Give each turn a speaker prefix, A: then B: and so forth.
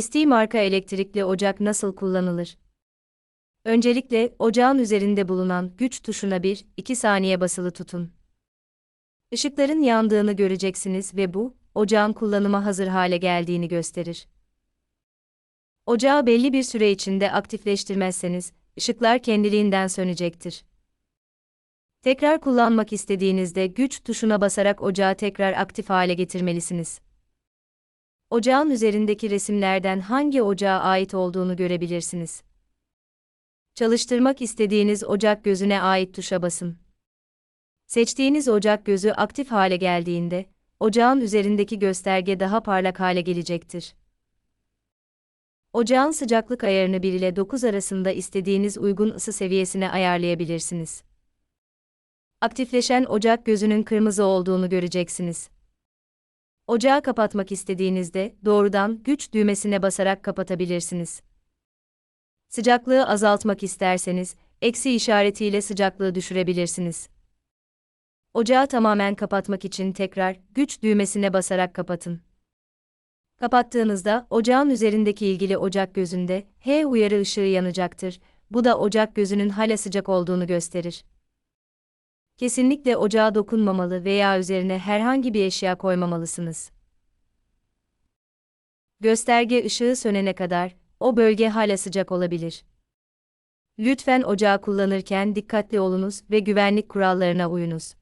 A: ST marka elektrikli ocak nasıl kullanılır? Öncelikle ocağın üzerinde bulunan güç tuşuna 1-2 saniye basılı tutun. Işıkların yandığını göreceksiniz ve bu, ocağın kullanıma hazır hale geldiğini gösterir. Ocağı belli bir süre içinde aktifleştirmezseniz, ışıklar kendiliğinden sönecektir. Tekrar kullanmak istediğinizde güç tuşuna basarak ocağı tekrar aktif hale getirmelisiniz. Ocağın üzerindeki resimlerden hangi ocağa ait olduğunu görebilirsiniz. Çalıştırmak istediğiniz ocak gözüne ait tuşa basın. Seçtiğiniz ocak gözü aktif hale geldiğinde, ocağın üzerindeki gösterge daha parlak hale gelecektir. Ocağın sıcaklık ayarını 1 ile 9 arasında istediğiniz uygun ısı seviyesine ayarlayabilirsiniz. Aktifleşen ocak gözünün kırmızı olduğunu göreceksiniz. Ocağı kapatmak istediğinizde doğrudan güç düğmesine basarak kapatabilirsiniz. Sıcaklığı azaltmak isterseniz eksi işaretiyle sıcaklığı düşürebilirsiniz. Ocağı tamamen kapatmak için tekrar güç düğmesine basarak kapatın. Kapattığınızda ocağın üzerindeki ilgili ocak gözünde H uyarı ışığı yanacaktır. Bu da ocak gözünün hala sıcak olduğunu gösterir. Kesinlikle ocağa dokunmamalı veya üzerine herhangi bir eşya koymamalısınız. Gösterge ışığı sönene kadar o bölge hala sıcak olabilir. Lütfen ocağı kullanırken dikkatli olunuz ve güvenlik kurallarına uyunuz.